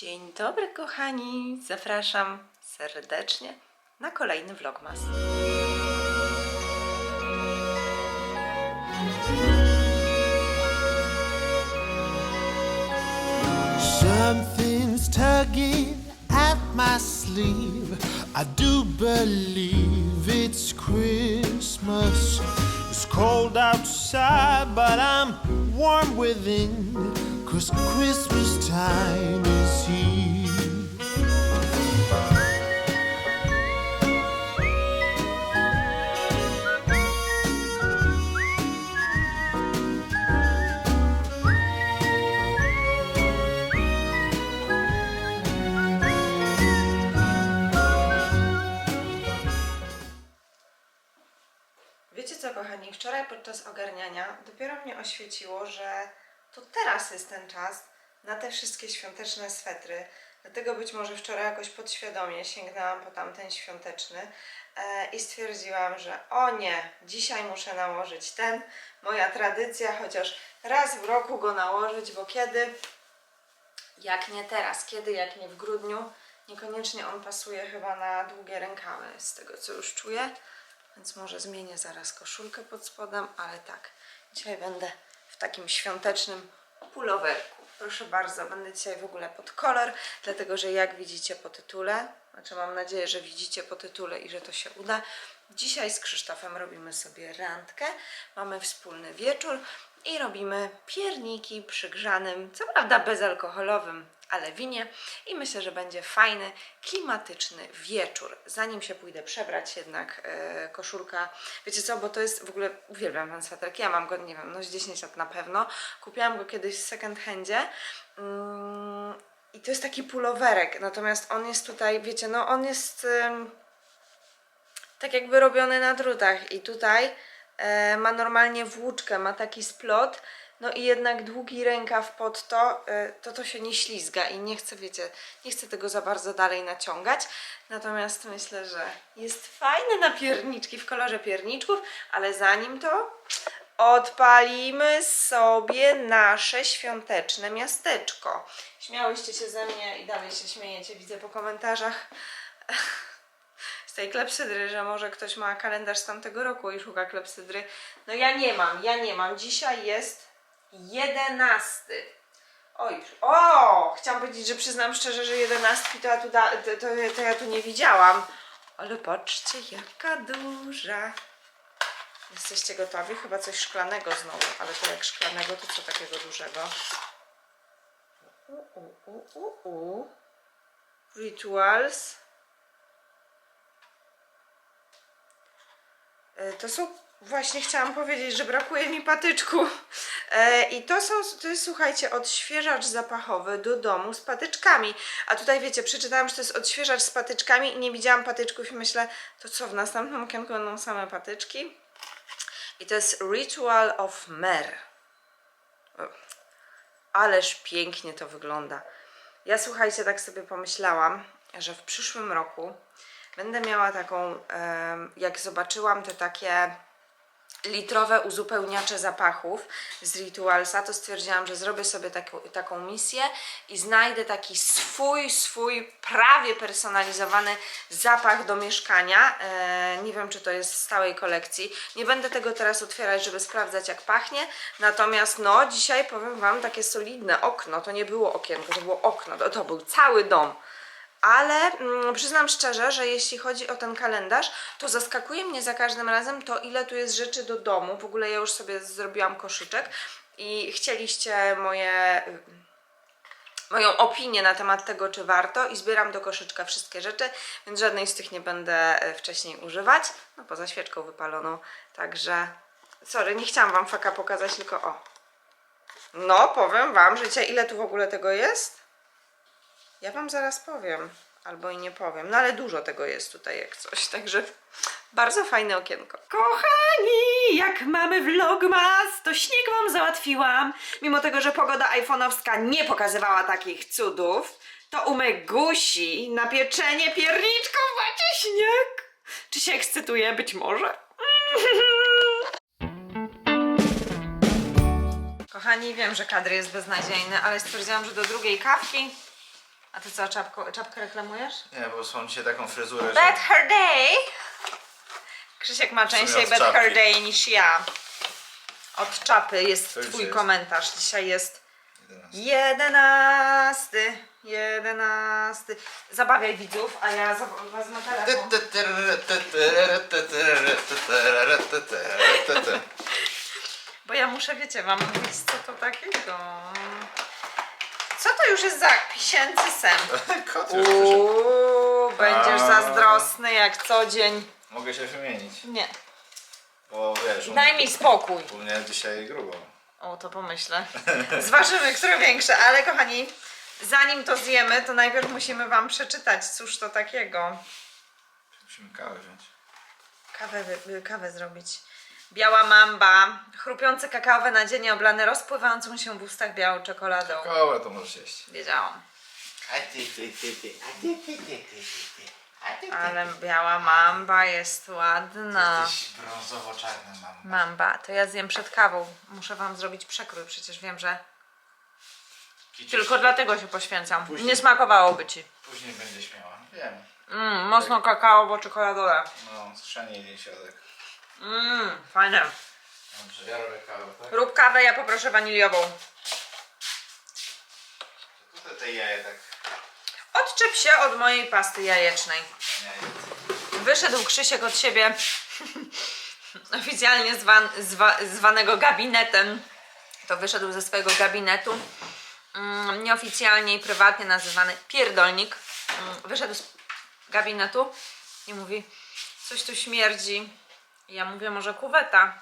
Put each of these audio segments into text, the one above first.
Dzień dobry kochani, zapraszam serdecznie na kolejny vlogmas. Something's tugging at my sleeve. I do believe it's Christmas. It's cold outside, but I'm warm within. Cause Christmas time is here. Co kochani, wczoraj podczas ogarniania dopiero mnie oświeciło, że to teraz jest ten czas na te wszystkie świąteczne swetry. Dlatego być może wczoraj jakoś podświadomie sięgnęłam po tamten świąteczny e, i stwierdziłam, że o nie, dzisiaj muszę nałożyć ten, moja tradycja, chociaż raz w roku go nałożyć, bo kiedy? Jak nie teraz, kiedy, jak nie w grudniu, niekoniecznie on pasuje chyba na długie rękawy, z tego co już czuję. Więc może zmienię zaraz koszulkę pod spodem, ale tak, dzisiaj będę takim świątecznym pulowerku. Proszę bardzo, będę dzisiaj w ogóle pod kolor, dlatego że jak widzicie po tytule, znaczy mam nadzieję, że widzicie po tytule i że to się uda, dzisiaj z Krzysztofem robimy sobie randkę, mamy wspólny wieczór i robimy pierniki przy grzanym, co prawda bezalkoholowym, ale winie. I myślę, że będzie fajny, klimatyczny wieczór. Zanim się pójdę przebrać jednak e, koszulka, wiecie co, bo to jest w ogóle, uwielbiam ten sweterek, ja mam go, nie wiem, no z 10 lat na pewno, kupiłam go kiedyś w second handzie. Mm, i to jest taki pulowerek, natomiast on jest tutaj, wiecie, no on jest... Ym, tak jakby robiony na drutach. I tutaj ma normalnie włóczkę, ma taki splot, no i jednak długi rękaw pod to, e, to to się nie ślizga i nie chcę, wiecie, nie chcę tego za bardzo dalej naciągać, natomiast myślę, że jest fajny na pierniczki, w kolorze pierniczków, ale zanim to odpalimy sobie nasze świąteczne miasteczko. Śmiałyście się ze mnie i dalej się śmiejecie, widzę po komentarzach tej klepsydry, że może ktoś ma kalendarz z tamtego roku i szuka klepsydry. No ja nie mam, ja nie mam. Dzisiaj jest jedenasty. Oj, o! Chciałam powiedzieć, że przyznam szczerze, że jedenastki to ja tu, da, to, to ja tu nie widziałam. Ale patrzcie, jaka duża. Jesteście gotowi? Chyba coś szklanego znowu, ale to jak szklanego, to co takiego dużego? U, u, u, u, u. Rituals. To są, właśnie chciałam powiedzieć, że brakuje mi patyczku. E, I to są, to jest słuchajcie, odświeżacz zapachowy do domu z patyczkami. A tutaj wiecie, przeczytałam, że to jest odświeżacz z patyczkami i nie widziałam patyczków i myślę, to co, w następnym okienku będą same patyczki? I to jest Ritual of Mer. Ależ pięknie to wygląda. Ja słuchajcie, tak sobie pomyślałam, że w przyszłym roku będę miała taką, jak zobaczyłam te takie litrowe uzupełniacze zapachów z Ritualsa, to stwierdziłam, że zrobię sobie taką, taką misję i znajdę taki swój, swój prawie personalizowany zapach do mieszkania. E, nie wiem, czy to jest z stałej kolekcji. Nie będę tego teraz otwierać, żeby sprawdzać, jak pachnie. Natomiast, no, dzisiaj powiem Wam takie solidne okno. To nie było okienko, to było okno. To, to był cały dom. Ale mm, przyznam szczerze, że jeśli chodzi o ten kalendarz, to zaskakuje mnie za każdym razem to, ile tu jest rzeczy do domu. W ogóle ja już sobie zrobiłam koszyczek i chcieliście moje, moją opinię na temat tego, czy warto i zbieram do koszyczka wszystkie rzeczy, więc żadnej z tych nie będę e, wcześniej używać. No poza świeczką wypaloną, także sorry, nie chciałam Wam faka pokazać, tylko o. No, powiem Wam, dzisiaj ile tu w ogóle tego jest? Ja wam zaraz powiem, albo i nie powiem, no ale dużo tego jest tutaj jak coś, także bardzo fajne okienko. Kochani, jak mamy vlogmas, to śnieg wam załatwiłam. Mimo tego, że pogoda iPhone'owska nie pokazywała takich cudów, to u Megusi na pieczenie pierniczków macie śnieg. Czy się ekscytuje? Być może. Kochani, wiem, że kadr jest beznadziejny, ale stwierdziłam, że do drugiej kawki A ty co, czapko, czapkę reklamujesz? Nie, bo są dzisiaj taką fryzurę, że... Bet her day! Krzysiek ma częściej od bet her czapki. day niż ja. Od czapy jest Co twój jest? komentarz. Dzisiaj jest 11. jedenasty. Jedenasty. Zabawiaj widzów, a ja za- wezmę telefon. Bo ja muszę, wiecie, wam mówić, co to takiego. Co to już jest za pisięcy sen? Kot już przyszedł. Uuu, będziesz A. zazdrosny jak co dzień. Mogę się wymienić, Nie, bo wiesz, u daj mi spokój. u mnie dzisiaj grubo. O, to pomyślę. Zważymy, które większe, ale kochani, zanim to zjemy, to najpierw musimy wam przeczytać, cóż to takiego. Musimy kawę wziąć. Kawę, wy- kawę zrobić. Biała mamba, chrupiące kakaowe nadzienie oblane rozpływającą się w ustach białą czekoladą. Koła to możesz jeść. Wiedziałam. Ale biała mamba jest ładna. Jesteś brązowo-czarna mama. Mamba, to ja zjem przed kawą. Muszę wam zrobić przekrój, przecież wiem, że tylko dlatego się poświęcam. Później. Nie smakowałoby ci. Później będziesz miała. Wiem. Mmm, mocno kakaowo czekoladowe. No, skrzanie jej środek. Mmm, fajne. Dobrze, ja robię kawę, tak? Rób kawę, ja poproszę waniliową. Tutaj te jaje tak... Odczep się od mojej pasty jajecznej. Wyszedł Krzysiek od siebie oficjalnie zwan, zwa, zwanego gabinetem. To wyszedł ze swojego gabinetu. Mm, nieoficjalnie i prywatnie nazywany pierdolnik. Mm, wyszedł z gabinetu i mówi: Coś tu śmierdzi. Ja mówię: Może kuweta.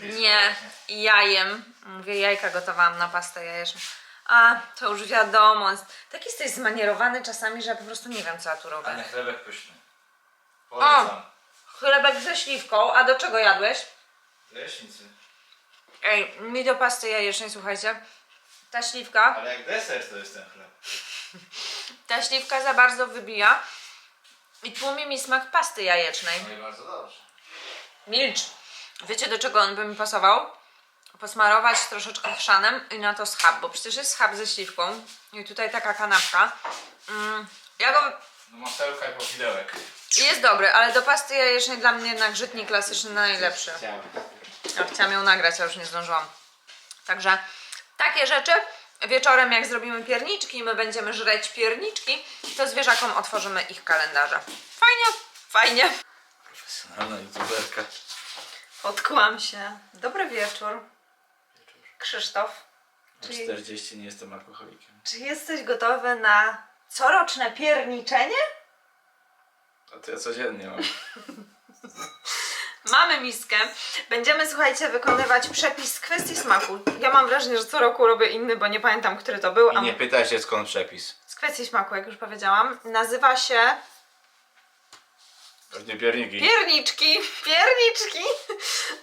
Nie, jajem. Mówię: Jajka gotowałam na pastę jajeczną. A, to już wiadomo. Tak jesteś zmanierowany czasami, że ja po prostu nie wiem, co ja tu robię. Ale chlebek pyszny. Polecam. Chlebek ze śliwką, a do czego jadłeś? Leśnicy. Ej, mi do pasty jajecznej, słuchajcie. Ta śliwka, Ale jak deser to jest ten chleb. ta śliwka za bardzo wybija i tłumi mi smak pasty jajecznej. No i bardzo dobrze. Milcz. Wiecie do czego on by mi pasował? Posmarować troszeczkę chrzanem i na to schab, bo przecież jest schab ze śliwką i tutaj taka kanapka. Mm, ja go... No masełka i powidełek. Jest dobry, ale do pasty jajecznej dla mnie jednak żytnik klasyczny najlepszy. Ja chciałam ją nagrać, a już nie zdążyłam. Także takie rzeczy. Wieczorem, jak zrobimy pierniczki i my będziemy żreć pierniczki, to zwierzakom otworzymy ich kalendarze. Fajnie, fajnie. Profesjonalna youtuberka. Odkłam się. Dobry wieczór. Krzysztof, Mam Czyli- 40 nie jestem alkoholikiem. czy jesteś gotowy na coroczne pierniczenie? A to ja codziennie mam. Mamy miskę. Będziemy, słuchajcie, wykonywać przepis z kwestii smaku. Ja mam wrażenie, że co roku robię inny, bo nie pamiętam, który to był. I A nie pytaj się skąd przepis. z kwestii smaku, jak już powiedziałam. Nazywa się Pewnie pierniki. Pierniczki, pierniczki.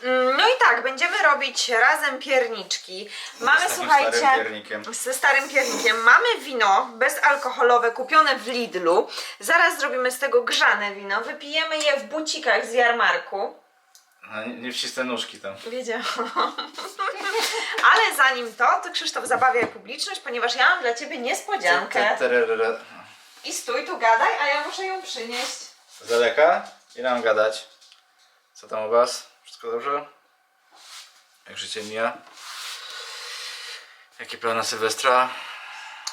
Mm, No i tak, będziemy robić razem pierniczki. Mamy, Z takim słuchajcie, starym piernikiem. ze starym piernikiem. Mamy wino bezalkoholowe kupione w Lidlu. Zaraz zrobimy z tego grzane wino. Wypijemy je w bucikach z jarmarku. No, nie, nie wcisnę nóżki tam. Wiedziałam. Ale zanim to, to Krzysztof zabawiaj publiczność, ponieważ ja mam dla ciebie niespodziankę. Tererere. I stój tu gadaj, a ja muszę ją przynieść. Z daleka? Ile mam gadać? Co tam u was? Wszystko dobrze? Jak życie mija? Jakie plany Sylwestra?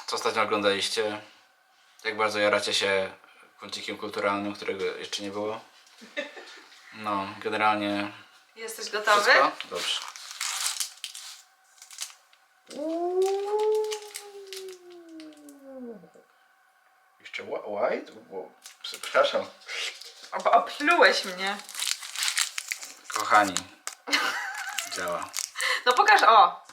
Co ostatnio oglądaliście? Jak bardzo jaracie się kącikiem kulturalnym, którego jeszcze nie było? No, generalnie Jesteś gotowy? wszystko? Dobrze. Jeszcze whi- white? Przepraszam. Ob- Oplułeś mnie. Kochani. Działa. No pokaż, o!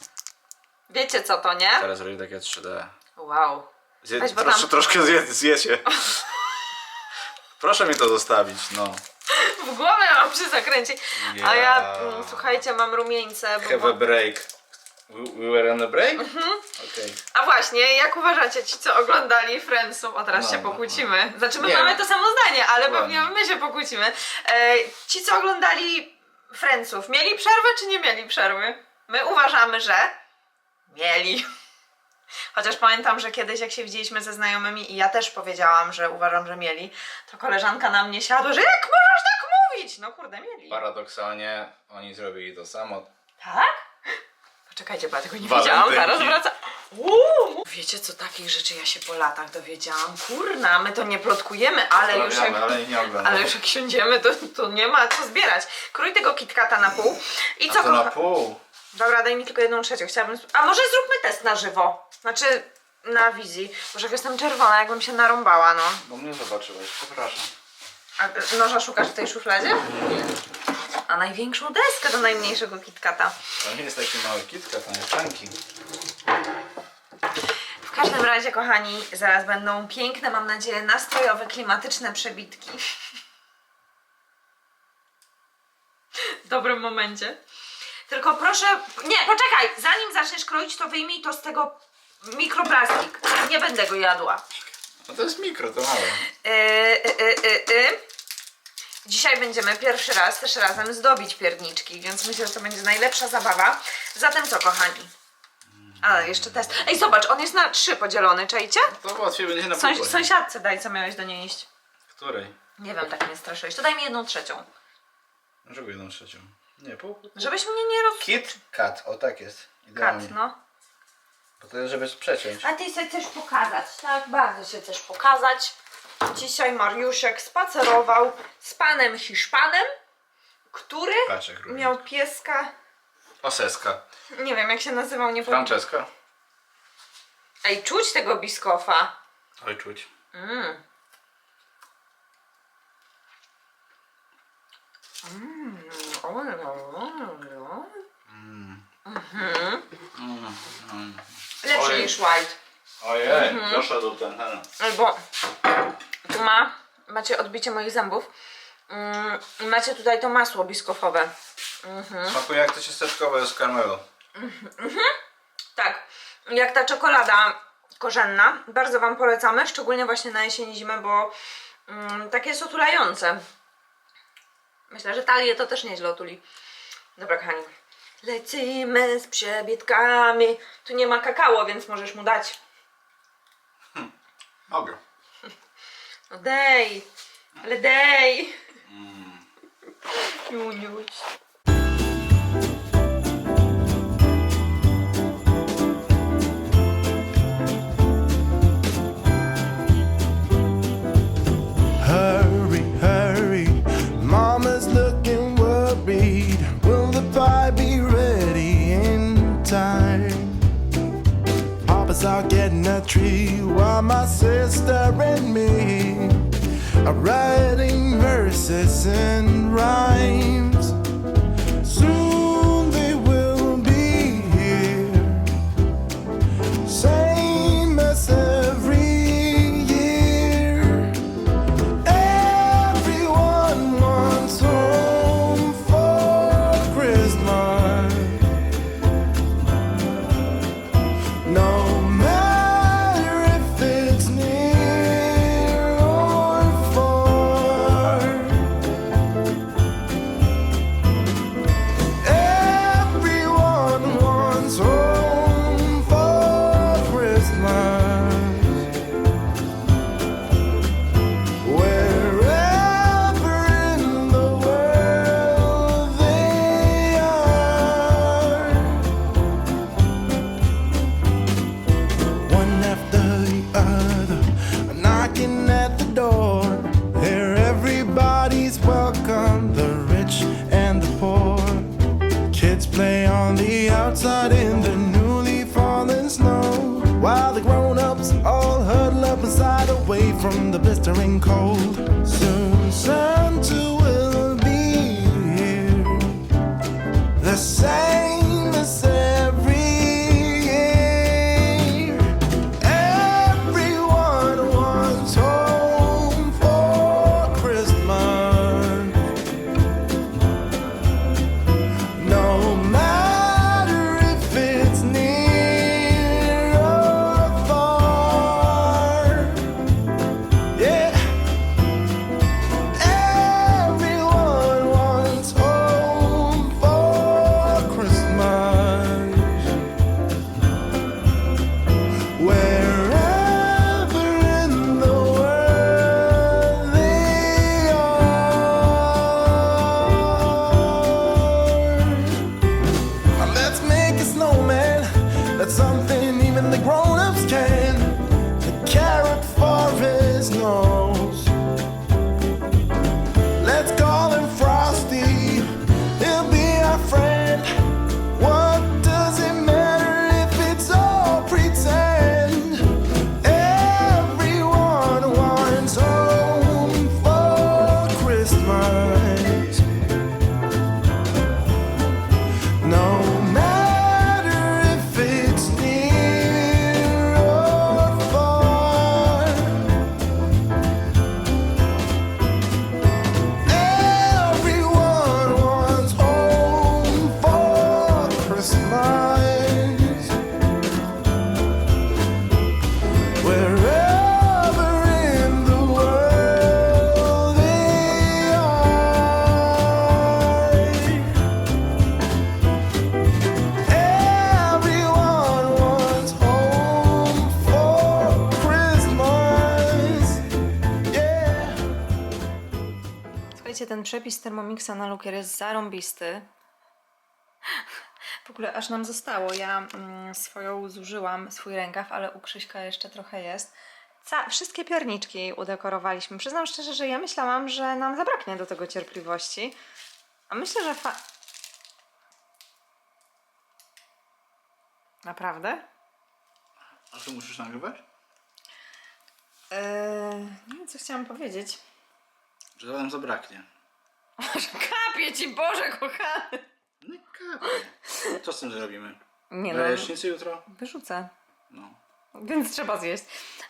Wiecie co to, nie? Teraz robię takie 3D. Wow. Zje, Weź, bo trosz, tam- Troszkę zje, zjecie. Proszę mi to zostawić, no. W głowę mam przy zakręcie. A ja, Ja. mm, słuchajcie, mam rumieńce. Bo, Have a break. We, we were on a break? Mhm. Okej. A właśnie, jak uważacie ci, co oglądali Friendsów? O, teraz No, się no, pokłócimy. Znaczy, my Nie. mamy to samo zdanie, ale Ładnie. pewnie my się pokłócimy. E, ci, co oglądali Friendsów, mieli przerwę czy nie mieli przerwy? My uważamy, że mieli. Chociaż pamiętam, że kiedyś jak się widzieliśmy ze znajomymi i ja też powiedziałam, że uważam, że mieli, to koleżanka na mnie siadła, że jak możesz tak mówić? No kurde, mieli. Paradoksalnie oni zrobili to samo. Tak? Poczekajcie, bo ja tego nie Walentynki. wiedziałam, zaraz wracam. Uuu, wiecie co, takich rzeczy ja się po latach dowiedziałam. Kurna, my to nie plotkujemy, ale już jak... Pozdrawiamy, ale nie oglądamy. Ale już jak siądziemy, to, to nie ma co zbierać. Krój tego KitKata na pół. I A co, to na kocha- pół. Dobra, daj mi tylko jedną trzecią. Chciałabym. sp- A może zróbmy test na żywo? Znaczy na wizji. Może jak jestem czerwona, jakbym się narąbała, no. Bo mnie zobaczyłeś, przepraszam. A y, noża szukasz w tej szufladzie? A największą deskę do najmniejszego KitKata. To nie jest taki mały kitka, to nie czanki. W każdym razie, kochani, zaraz będą piękne, mam nadzieję, nastrojowe, klimatyczne przebitki. W dobrym momencie. Tylko proszę. Nie, poczekaj! Zanim zaczniesz kroić, to wyjmij to z tego mikroplastik. Nie będę go jadła. No to jest mikro, to małe. Yy, yy, yy, yy. Dzisiaj będziemy pierwszy raz też razem zdobić pierniczki, więc myślę, że to będzie najlepsza zabawa. Zatem co, kochani? Ale jeszcze test. Ej, zobacz, on jest na trzy podzielony, czajcie? To łatwiej będzie na Sąś, sąsiadce daj, co miałeś do niej iść. Której? Nie wiem, tak mnie straszyłeś. To daj mi jedną trzecią. Dlaczego jedną trzecią? Nie, pół. pół. Żebyś mnie nie roz... Kit kat, o tak jest. Kat, Idealnie. no. Bo to jest, żeby przeciąć. A ty chcesz coś pokazać, tak? Bardzo się chcesz pokazać. Dzisiaj Mariuszek spacerował z panem Hiszpanem, który również. miał pieska. Oseska. Nie wiem, jak się nazywał, nie pamiętam. Franceska. Ej, czuć tego biskofa. Oj, czuć. Mm. Mm. o, no, no, no. Mhm. Lepszy niż white. Ojej, Mhm. doszedł ten, ten. Albo ma, macie odbicie moich zębów. Mm, i macie tutaj to masło biskofowe. Smakuje jak to ciasteczkowe z karmelu. Tak, jak ta czekolada korzenna. Bardzo Wam polecamy, szczególnie właśnie na jesień i zimę, bo mm, takie jest otulające. Myślę, że talię to też nieźle otuli. Dobra, kochani. Lecimy z przebietkami. Tu nie ma kakao, więc możesz mu dać. Mogę. No dej, ale dej. Juniuś. Out getting a tree while my sister and me are writing verses and rhymes. Słuchajcie, ten przepis Thermomixa na lukier jest zarąbisty. W ogóle aż nam zostało. Ja mm, swoją zużyłam, swój rękaw, ale u Krzyśka jeszcze trochę jest. Ca- wszystkie pierniczki udekorowaliśmy. Przyznam szczerze, że ja myślałam, że nam zabraknie do tego cierpliwości. A myślę, że fa... Naprawdę? A tu musisz nagrywać? Eee, nie wiem, co chciałam powiedzieć. Że nam zabraknie. Kapie ci, Boże kochany! No i kapie. Co z tym zrobimy? Nie no, jajecznicy jutro? wyrzucę. No. Więc trzeba zjeść.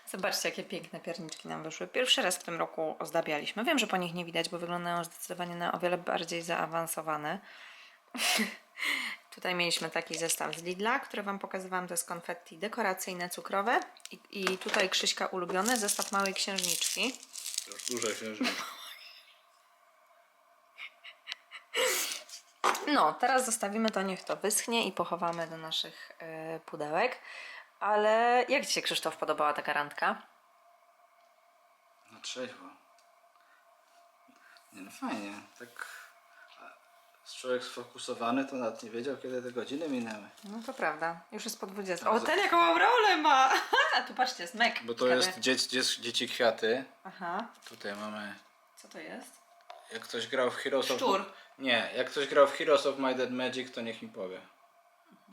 Zobaczcie, jakie piękne pierniczki nam wyszły. Pierwszy raz w tym roku ozdabialiśmy. Wiem, że po nich nie widać, bo wyglądają zdecydowanie na o wiele bardziej zaawansowane. Tutaj mieliśmy taki zestaw z Lidla, który Wam pokazywałam. To jest konfetti dekoracyjne, cukrowe. I, i tutaj Krzyśka ulubiony zestaw małej księżniczki. To już duże księżyc. No, teraz zostawimy to, niech to wyschnie i pochowamy do naszych e, pudełek. Ale jak Ci się, Krzysztof, podobała taka randka? No trzeźwo. Nie no fajnie. Tak człowiek sfokusowany to nawet nie wiedział kiedy te godziny minęły. No to prawda, już jest po 20. O, ten jaką aureolę ma! A tu patrzcie, jest mek. Bo to jest dzieci, dzieci, dzieci kwiaty. Aha, Tutaj mamy. co to jest? Jak ktoś grał w Heroes of Szczur. Nie, jak ktoś grał w Heroes of Might and Magic, to niech mi powie.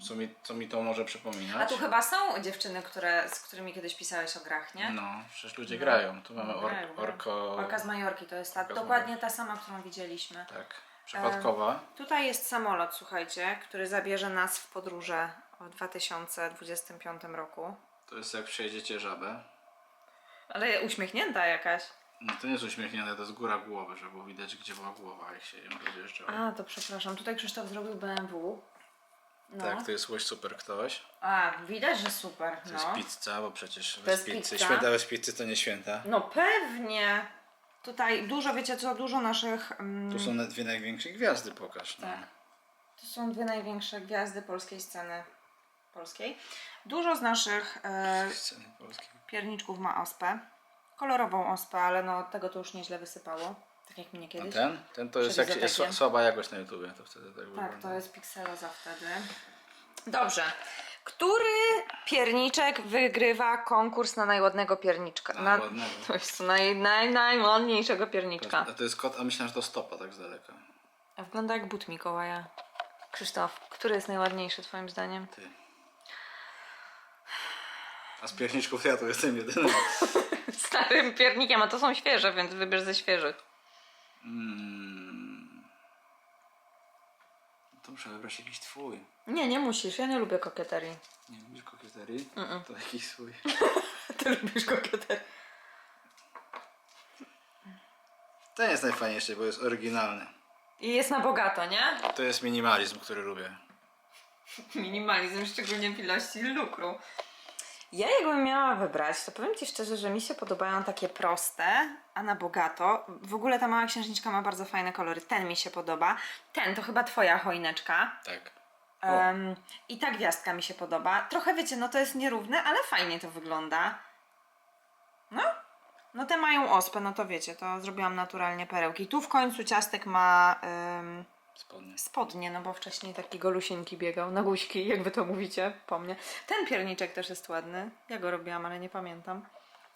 Co mi, co mi to może A przypominać? tu chyba są dziewczyny, które, z którymi kiedyś pisałeś o grach, nie? No, przecież ludzie grają. Tu mamy or, Grają, grają. orko. Orka z Majorki to jest ta, dokładnie ta sama, którą widzieliśmy. Tak. Przypadkowa. Tutaj jest samolot, słuchajcie, który zabierze nas w podróże w 2025 roku. To jest jak przejdziecie żabę. Ale uśmiechnięta jakaś. No to nie jest uśmiechnięte, to jest góra głowy, żeby było widać gdzie była głowa, jak się ją rozjeżdżało. A, to przepraszam. Tutaj Krzysztof zrobił BMW. No. Tak, to jest łoś super ktoś. A, widać, że super. To No. jest pizza, bo przecież To jest bez pizzy. pizza. Święta bez pizzy to nie święta. no pewnie. Tutaj dużo, wiecie co, dużo naszych... mm, Tu są na- dwie największe gwiazdy, pokaż. No. Tak. To są dwie największe gwiazdy polskiej sceny polskiej. Dużo z naszych e, Sceny pierniczków ma ospę. Kolorową ospę, ale no tego to już nieźle wysypało. Tak jak mnie kiedyś. ten? Ten to jest Przed jak jest słaba jakość na YouTubie, to wtedy tak wygląda. Tak, to jest pikseloza wtedy. Dobrze. Który pierniczek wygrywa konkurs na najładnego pierniczka? Na Na, ładnego. to jest naj, naj, najładniejszego pierniczka. A to jest kot, a myślałem, że to stopa tak z daleka. A wygląda jak but Mikołaja. Krzysztof, który jest najładniejszy twoim zdaniem? Ty. A z pierniczków ja tu jestem jedyny. Starym piernikiem, a to są świeże, więc wybierz ze świeżych. Mm. To muszę wybrać jakiś twój. Nie, nie musisz, ja nie lubię kokieterii. Nie lubisz kokieterii? To jakiś swój. Ty lubisz kokieterię. Ten jest najfajniejszy, bo jest oryginalny. I jest na bogato, nie? To jest minimalizm, który lubię. Minimalizm, szczególnie w ilości lukru. Ja jakbym miała wybrać, to powiem Ci szczerze, że mi się podobają takie proste, a na bogato. W ogóle ta mała księżniczka ma bardzo fajne kolory. Ten mi się podoba. Ten to chyba Twoja choineczka. Tak. Em, I ta gwiazdka mi się podoba. Trochę wiecie, no to jest nierówne, ale fajnie to wygląda. No. No te mają ospę, no to wiecie, to zrobiłam naturalnie perełki. Tu w końcu ciastek ma em, Spodnie. spodnie, no bo wcześniej taki golusieńki biegał, na guśki, jak wy to mówicie, po mnie. Ten pierniczek też jest ładny. Ja go robiłam, ale nie pamiętam.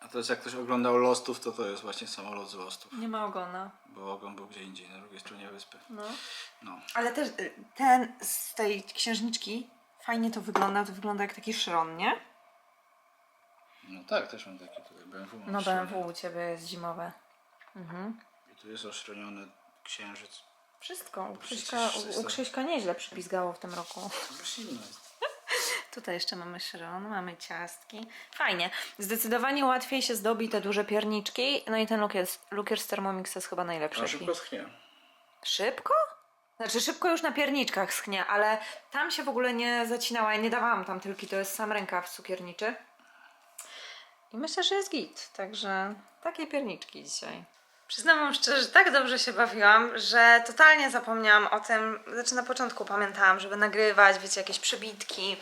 A to jest jak ktoś oglądał Lostów, to to jest właśnie samolot z Lostów. Nie ma ogona. Bo ogon był gdzie indziej, na drugiej stronie wyspy. No. No. Ale też y, ten z tej księżniczki fajnie to wygląda, to wygląda jak taki szron, nie? No tak, też mam taki tutaj BMW. No. BMW u Ciebie jest zimowe. Mhm. I tu jest oszczoniony księżyc. Wszystko. U Krzyśka, u. Krzyśka nieźle przypizgało w tym roku. Jest. Tutaj jeszcze mamy szron, mamy ciastki. Fajnie. Zdecydowanie łatwiej się zdobi te duże pierniczki. No i ten lukier, lukier z Thermomix jest chyba najlepszy. A szybko schnie. Szybko? Znaczy szybko już na pierniczkach schnie, ale tam się w ogóle nie zacinała. Ja nie dawałam tam tylko, to jest sam rękaw cukierniczy. I myślę, że jest git. Także takie pierniczki dzisiaj. Przyznam wam szczerze, że tak dobrze się bawiłam, że totalnie zapomniałam o tym. Znaczy na początku pamiętałam, żeby nagrywać, wiecie, jakieś przebitki.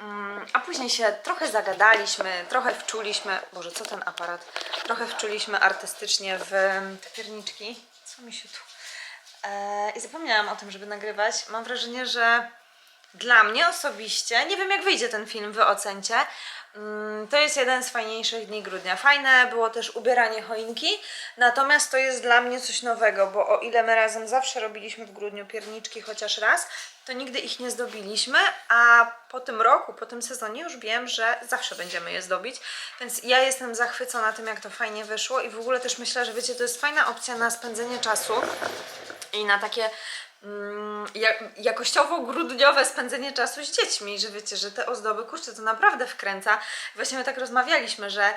Mm, A później się trochę zagadaliśmy, trochę wczuliśmy. Boże, co ten aparat? Trochę wczuliśmy artystycznie w te pierniczki. Co mi się tu e, i zapomniałam o tym, żeby nagrywać. Mam wrażenie, że dla mnie osobiście, nie wiem jak wyjdzie ten film, wy ocencie, mm, to jest jeden z fajniejszych dni grudnia. Fajne było też ubieranie choinki, natomiast to jest dla mnie coś nowego, bo o ile my razem zawsze robiliśmy w grudniu pierniczki chociaż raz, to nigdy ich nie zdobiliśmy, a po tym roku, po tym sezonie już wiem, że zawsze będziemy je zdobić, więc ja jestem zachwycona tym, jak to fajnie wyszło i w ogóle też myślę, że wiecie, to jest fajna opcja na spędzenie czasu i na takie mm, ja- jakościowo-grudniowe spędzenie czasu z dziećmi, że wiecie, że te ozdoby, kurczę, to naprawdę wkręca. Właśnie my tak rozmawialiśmy, że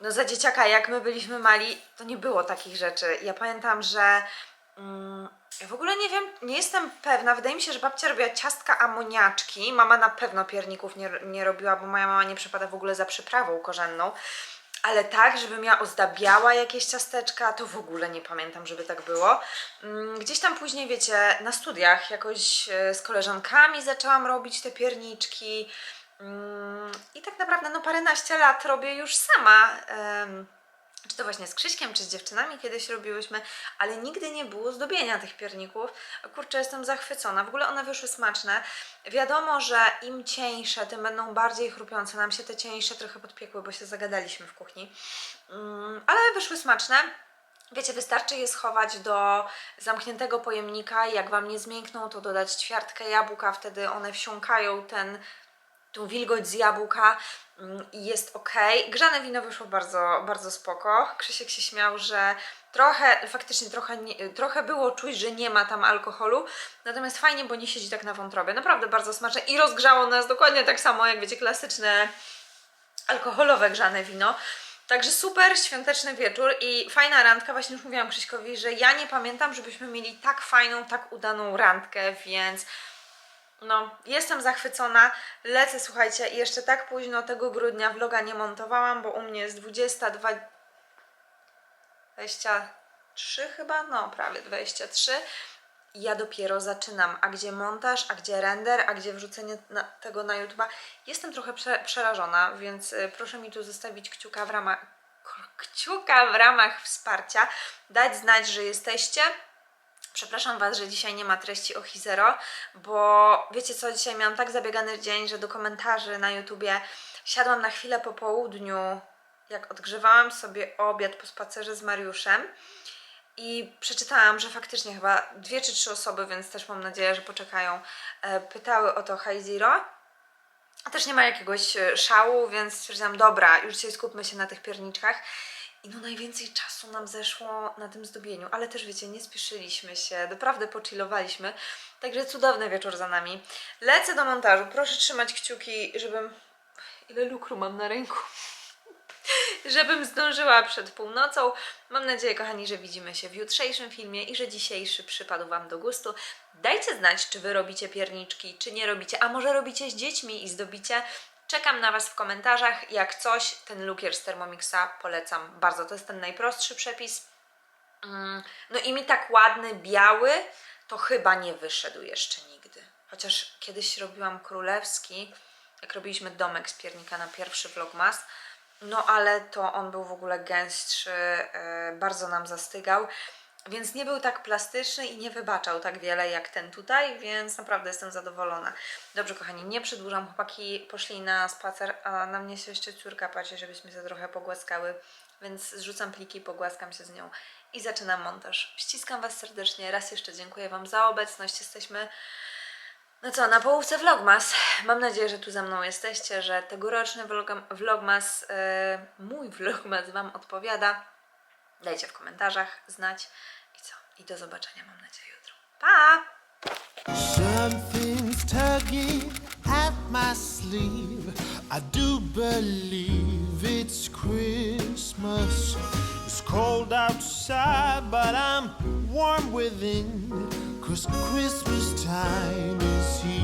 no za dzieciaka, jak my byliśmy mali, to nie było takich rzeczy. Ja pamiętam, że mm, ja w ogóle nie wiem, nie jestem pewna, wydaje mi się, że babcia robiła ciastka amoniaczki, mama na pewno pierników nie, nie robiła, bo moja mama nie przepada w ogóle za przyprawą korzenną, ale tak, żebym ja ozdabiała jakieś ciasteczka, to w ogóle nie pamiętam, żeby tak było. Mm, Gdzieś tam później, wiecie, na studiach jakoś e, z koleżankami zaczęłam robić te pierniczki. Mm, I tak naprawdę no paręnaście lat robię już sama. Czy to właśnie z Krzyśkiem, czy z dziewczynami kiedyś robiłyśmy, ale nigdy nie było zdobienia tych pierników. Kurczę, jestem zachwycona. W ogóle one wyszły smaczne. Wiadomo, że im cieńsze, tym będą bardziej chrupiące. Nam się te cieńsze trochę podpiekły, bo się zagadaliśmy w kuchni. Mm, ale wyszły smaczne. Wiecie, wystarczy je schować do zamkniętego pojemnika i jak Wam nie zmiękną, to dodać ćwiartkę jabłka, wtedy one wsiąkają ten, tą wilgoć z jabłka mm, jest ok. Grzane wino wyszło bardzo, bardzo spoko. Krzysiek się śmiał, że trochę, faktycznie trochę, nie, trochę było czuć, że nie ma tam alkoholu, natomiast fajnie, bo nie siedzi tak na wątrobie. Naprawdę bardzo smaczne i rozgrzało nas dokładnie tak samo, jak wiecie, klasyczne alkoholowe grzane wino. Także super świąteczny wieczór i fajna randka. Właśnie już mówiłam Krzyśkowi, że ja nie pamiętam, żebyśmy mieli tak fajną, tak udaną randkę, więc no, jestem zachwycona. Lecę, słuchajcie, jeszcze tak późno tego grudnia vloga nie montowałam, bo u mnie jest 22, 23 chyba, no prawie 23. I ja dopiero zaczynam. A gdzie montaż, a gdzie render, a gdzie wrzucenie na, tego na YouTube'a? Jestem trochę prze, przerażona, więc y, proszę mi tu zostawić kciuka w ramach kciuka w ramach wsparcia, dać znać, że jesteście. Przepraszam Was, że dzisiaj nie ma treści o Hizero, bo wiecie co, dzisiaj miałam tak zabiegany dzień, że do komentarzy na YouTubie siadłam na chwilę po południu, jak odgrzewałam sobie obiad po spacerze z Mariuszem i przeczytałam, że faktycznie chyba dwie czy trzy osoby, więc też mam nadzieję, że poczekają, e, pytały o to High Zero. A też nie ma jakiegoś e, szału, więc stwierdziłam, dobra, już dzisiaj skupmy się na tych pierniczkach. I no najwięcej czasu nam zeszło na tym zdobieniu, ale też wiecie, nie spieszyliśmy się, naprawdę pochillowaliśmy. Także cudowny wieczór za nami. Lecę do montażu, proszę trzymać kciuki, żebym... Ile lukru mam na ręku? żebym zdążyła przed północą. Mam nadzieję, kochani, że widzimy się w jutrzejszym filmie i że dzisiejszy przypadł Wam do gustu. Dajcie znać, czy Wy robicie pierniczki, czy nie robicie, a może robicie z dziećmi i zdobicie. Czekam na Was w komentarzach. Jak coś, ten lukier z Thermomixa polecam bardzo. To jest ten najprostszy przepis. Mm, No i mi tak ładny, biały, to chyba nie wyszedł jeszcze nigdy. Chociaż kiedyś robiłam królewski, jak robiliśmy domek z piernika na pierwszy vlogmas, no ale to on był w ogóle gęstszy, yy, bardzo nam zastygał, więc nie był tak plastyczny i nie wybaczał tak wiele jak ten tutaj, więc naprawdę jestem zadowolona. Dobrze kochani, nie przedłużam, chłopaki poszli na spacer, a na mnie się jeszcze córka patrzy, żebyśmy się trochę pogłaskały, więc zrzucam pliki, pogłaskam się z nią i zaczynam montaż. Ściskam Was serdecznie, raz jeszcze dziękuję Wam za obecność, jesteśmy no co, na połówce Vlogmas. Mam nadzieję, że tu ze mną jesteście, że tegoroczny vlogam- Vlogmas, e, mój Vlogmas Wam odpowiada. Dajcie w komentarzach znać i co? I do zobaczenia, mam nadzieję, jutro. Pa! Something's tugging at my sleeve. I do believe it's Christmas. It's cold outside, but I'm warm within. Cause Christmas time is here.